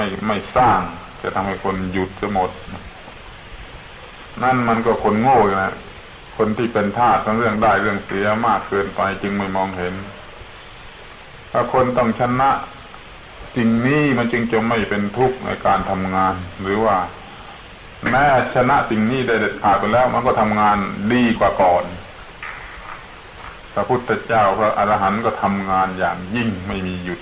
ไม่ไม่สร้าง จะทำให้คนหยุดจะหมด นั่นมันก็คนโง่นะคนที่เป็นทาสทั้งเรื่องได้เรื่องเสียมากเกินไปจึงไม่มองเห็นถ้าคนต้องชนะสิ่งนี้มันจึงจะไม่เป็นทุกข์ในการทำงาน หรือว่า แม้ชนะสิ่งนี้ได้เด็ดขาดไปแล้ว มันก็ทำงานดีกว่าก่อนพระพุทธเจ้าพระอรหันต์ก็ทำงานอย่างยิ่งไม่มีหยุด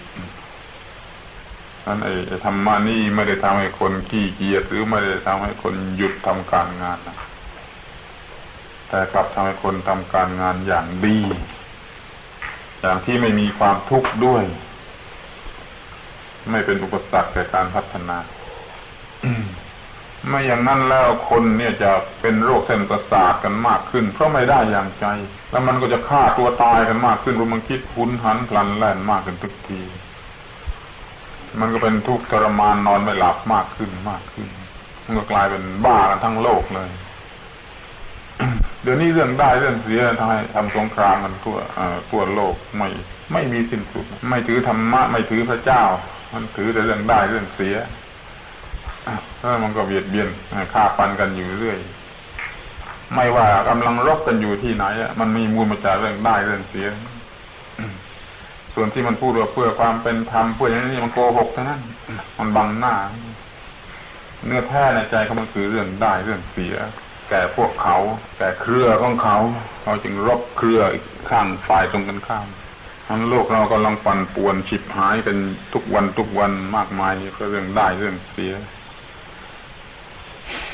นั้นไอ้ธรรมะนี่ไม่ได้ทำให้คนขี้เกียจหรือไม่ได้ทำให้คนหยุดทำการงานนะแต่กลับทำให้คนทำการงานอย่างดี อย่างที่ไม่มีความทุกข์ด้วย ไม่เป็นอุปสรรคแก่การพัฒนาไม่อย่างนั้นแล้วคนเนี่ยจะเป็นโรคเส้นประสาทกันมากขึ้น เพราะไม่ได้อย่างใจ แล้วมันก็จะฆ่าตัวตายกันมากขึ้นเพราะมันคิดหุนหันพลันแล่นมากขึ้นทุกที มันก็เป็นทุกข์ทรมานนอนไม่หลับมากขึ้นมากขึ้น มันก็กลายเป็นบ้ากันทั้งโลกเลย เดี๋ยวนี้เรื่องได้เรื่องเสียทำให้ทำสงครามกันทั่วทั่วโลกไม่ไม่มีสิ้นสุด ไม่ถือธรรมะ ไม่ถือพระเจ้า มันถือแต่เรื่องได้เรื่องเสียแล้วมันก็เบียดเบียนฆ่าฟันกันอยู่เรื่อยไม่ว่ากำลังรบกันอยู่ที่ไหนมันมีมูลมาจากเรื่องได้เรื่องเสีย ส่วนที่มันพูดว่าเพื่อความเป็นธรรมเพื่ออย่างนี้มันโกหกเท่านั้น มันบังหน้า เนื้อแท้ในใจเขามันคือเรื่องได้เรื่องเสียแก่พวกเขาแก่เครือของเขาเขาจึงรบเครืออีกข้างฝ่ายตรงกันข้ามทั้งโลกเรากำลังปั่นป่วนฉิบหายกันทุกวันทุกวันมากมายนี่ก็เรื่องได้เรื่องเสีย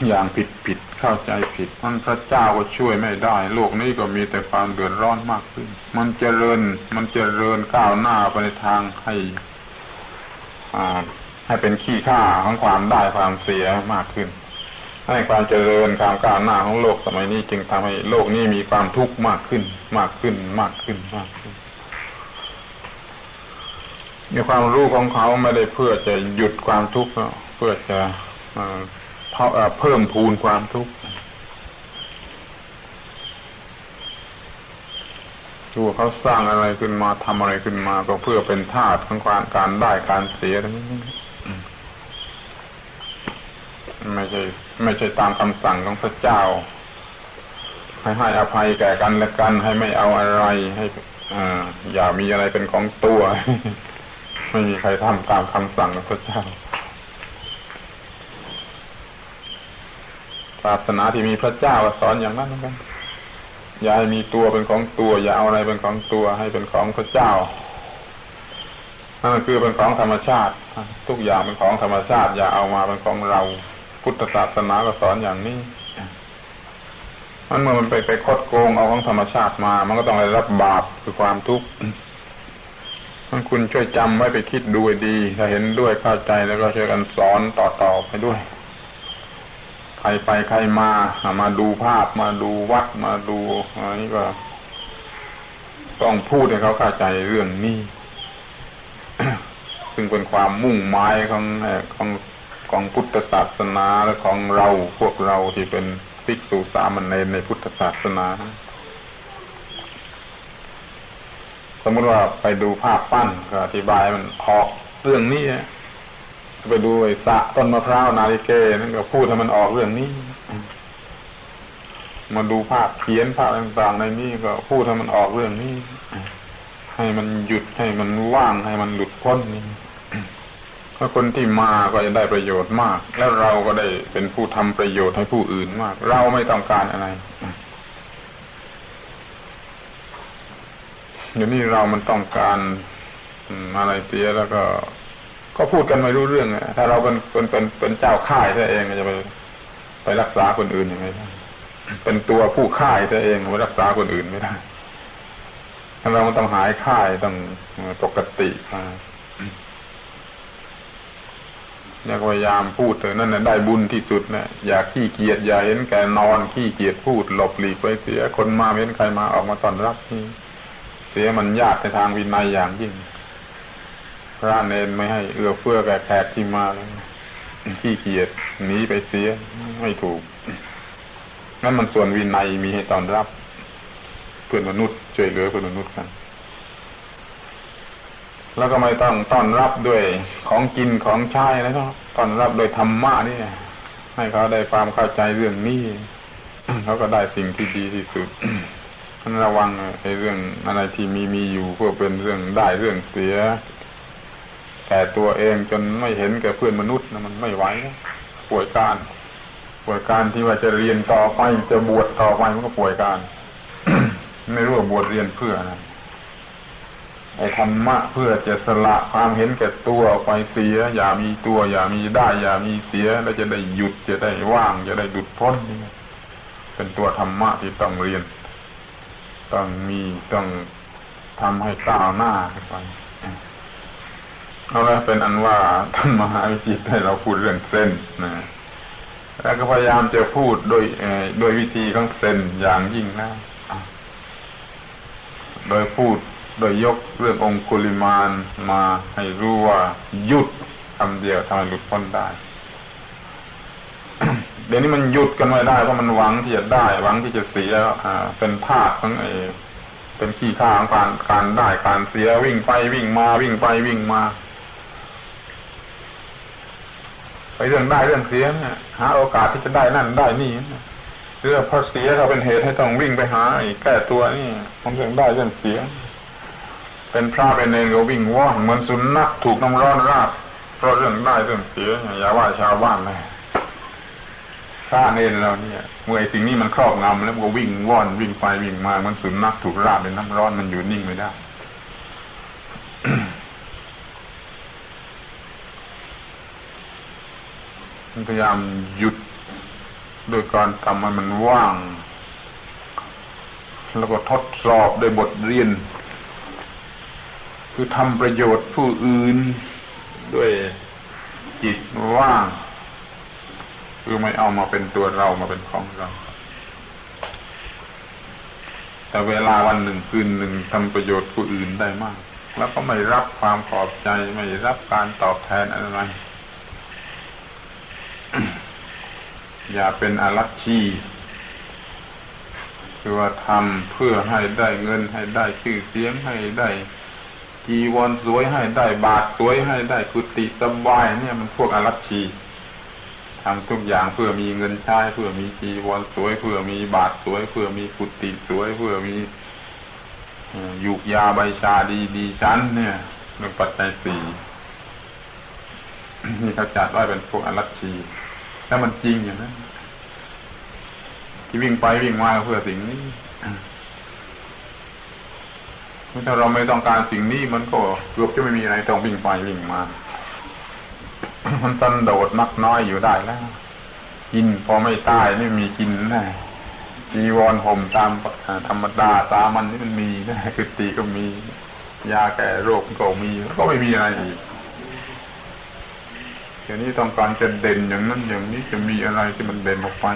อย่างผิดผิดเข้าใจผิดมันพระเจ้าก็ช่วยไม่ได้ โลกนี้ก็มีแต่ความเดือดร้อนมากขึ้น มันเจริญมันเจริญก้าวหน้าไปในทางให้อ่าให้เป็นขี้ข้าของความได้ความเสียมากขึ้น ให้ความเจริญความก้าวหน้าของโลกสมัยนี้จึงทำให้โลกนี้มีความทุกข์มากขึ้น มากขึ้นมากขึ้นมากขึ้นมีความรู้ของเขาไม่ได้เพื่อจะหยุดความทุกข์เพื่อจะ เพิ่มพูนความทุกข์ตัวเขาสร้างอะไรขึ้นมาทำอะไรขึ้นมา ก็เพื่อเป็นธาตุของความการได้การเสียทั้งนี้ไม่ใช่ไม่ใช่ตามคำสั่งของพระเจ้า ให้ให้อภัยแก่กันและกันให้ไม่เอาอะไรให้ออย่ามีอะไรเป็นของตัว ไม่มีใครทำตามคำสั่งของพระเจ้า ศาสนาที่มีพระเจ้าสอนอย่างนั้นเหมือนกันอย่าให้มีตัวเป็นของตัว อย่าเอาอะไรเป็นของตัวให้เป็นของพระเจ้านั่นคือเป็นของธรรมชาติ ทุกอย่างเป็นของธรรมชาติ อย่าเอามาเป็นของเรา พุทธศาสนาก็สอนอย่างนี้มันเมื่อมันไปไปคดโกงเอาของธรรมชาติมา มันก็ต้องได้รับบาปคือความทุกข์มันคุณช่วยจำไว้ไปคิดดูดี ถ้าเห็นด้วยเข้าใจแล้วก็ช่วยกันสอนต่อๆไปด้วย ครไปใครมา มาดูภาพมาดูวัดมาดูอะไรนี้ก็ ต้องพูดให้เขาเข้าใจเรื่องนี้ ซึ่งเป็นความมุ่งหมายของของของพุทธศาสนาและของเราพวกเราที่เป็นภิกษุสามเณรในพุทธศาสนา สมมติว่าไปดูภาพปั้นก็อธิบายมันออกเรื่องนี้ ไปดูไอ้สะต้นมะพร้าวนาฬิเกนั่นก็พูดให้มันออกเรื่องนี้ มาดูภาพเขียนภาพต่างๆในนี้ก็พูดให้มันออกเรื่องนี้ ให้มันหยุดให้มันว่างให้มันหลุดพ้นนี่ถ้าคนที่มาก็จะได้ประโยชน์มาก แล้วเราก็ได้เป็นผู้ทำประโยชน์ให้ผู้อื่นมาก เราไม่ต้องการอะไรเดี๋ยวนี้เรามันต้องการอะไรเสียแล้วก็ ก็พูดกันไม่รู้เรื่องถ้าเราเป็นเป็นเป็นเป็นเจ้าค่ายตัวเองจะไปไปรักษาคนอื่นยังไงเป็นตัวผู้ค่ายตัวเองไปรักษาคนอื่นไม่ได้ถ้าเราต้องหายค่ายต้องปกติเนี่ยพยายามพูดเถอะนั่นน่ะได้บุญที่สุดนะอย่าขี้เกียจอย่าเห็นแกนอนขี้เกียจพูดหลบหลีกไปเสียคนมาเห็นใครมาออกมาต้อนรับนี่เสียมันยากในทางวินัยอย่างยิ่ง ระเนนไม่ให้เอื้อเฟื้อแก่แขกที่มาขี้เกียจหนีไปเสียไม่ถูกนั่นมันส่วนวินัยมีให้ตอนรับ เพื่อนมนุษย์ช่วยเหลือเพื่อนมนุษย์กัน แล้วก็ไม่ต้องต้อนรับด้วยของกินของใช้นะครับต้อนรับโดยธรรมะนี่ให้เขาได้ความเข้าใจเรื่องนี้เขาก็ได้สิ่งที่ดีที่สุดระวังไอ้เรื่องอะไรที่มีมีอยู่เพื่อเป็นเรื่องได้เรื่องเสีย แต่ตัวเองจนไม่เห็นแก่เพื่อนมนุษย์นะมันไม่ไหวป่วยการ ป่วยการที่ว่าจะเรียนต่อไปจะบวชต่อไปมันก็ป่วยการ ไม่รู้ว่าบวชเรียนเพื่อนะไอ้ธรรมะเพื่อจะสละความเห็นแก่ตัวไปเสีย อย่ามีตัว อย่ามีได้ อย่ามีเสียแล้วจะได้หยุดจะได้ว่าง จะได้ดุดพ้นนี่เป็นตัวธรรมะที่ต้องเรียน ต้องมีต้องทำให้ก้าวหน้าไป เอาละเป็นอันว่าท่านมหาวิจิตให้เราพูดเรื่องเส้นนะแล้วก็พยายามจะพูดโดยโดยวิธีของเส้นอย่างยิ่งนะโดยพูดโดยยกเรื่ององคุลิมานมาให้รู้ว่าหยุดคำเดียวทำให้หลุดพ้นได้ เดี๋ยวนี้มันหยุดกันไม่ได้เพราะมันหวังที่จะได้ หวังที่จะเสียเป็นธาตุของไอ้เป็นขี้ข้าของการการได้การเสียวิ่งไปวิ่งมาวิ่งไปวิ่งมา ไปเรื่องได้เรื่องเสียเนี่ยหาโอกาสที่จะได้นั่นได้นี่เรื่องพอเสียเขาเป็นเหตุให้ต้องวิ่งไปหาแก้ตัวนี่มันเรื่องได้เรื่องเสีย เป็นพระเป็นเนรก็วิ่งว่อนเหมือนสุนัขถูกน้ำร้อนราดเพราะเรื่องได้เรื่องเสียอย่าว่าชาวบ้านเลยพระเนรเราเนี่ยเมื่อสิ่งนี้มันครอบงำแล้วก็วิ่งว่อนวิ่งไปวิ่งมาเหมือนสุนัขถูกราดในน้ำร้อนมันอยู่นิ่งไม่ได้ พยายามหยุดโดยการทำให้มันว่าง แล้วก็ทดสอบโดยบทเรียน คือทำประโยชน์ผู้อื่นด้วยจิตว่าง คือไม่เอามาเป็นตัวเรามาเป็นของเรา แต่เวลาวันหนึ่งคืนหนึ่งทำประโยชน์ผู้อื่นได้มาก แล้วก็ไม่รับความขอบใจไม่รับการตอบแทนอะไร อย่าเป็นอรัชชีคือว่าทำเพื่อให้ได้เงินให้ได้ชื่อเสียงให้ได้จีวรสวยให้ได้บาทสวยให้ได้กุฏิสบายเนี่ยมันพวกอารัชีทำทุกอย่างเพื่อมีเงินใช้เพื่อมีจีวรสวย เพื่อมีบาทสวย เพื่อมีกุฏิสวย เพื่อมียุกยาใบชาดีดีชั้นเนี่ยเรื่องปัจจัยสี่นี่เขาจัดไว้เป็นพวกอารัชี แล้วมันจริงอย่างนั้นที่วิ่งไปวิ่งมาเพื่อสิ่งนี้ถ้าเราไม่ต้องการสิ่งนี้มันก็เกือบจะไม่มีอะไรต้องวิ่งไปวิ่งมา มันตันโดดนักน้อยอยู่ได้แล้ว กินพอไม่ตายไม่มีกินแน่จีวรห่มตามธรรมดาตามันนี่มันมีนะคือตีก็มี ยาแก้โรคก็มีก็ไม่มีอะไรอีก เดี๋ยวนี้ต้องการจะเด่นอย่างนั้นอย่างนี้จะมีอะไรที่มันเด่นออกไป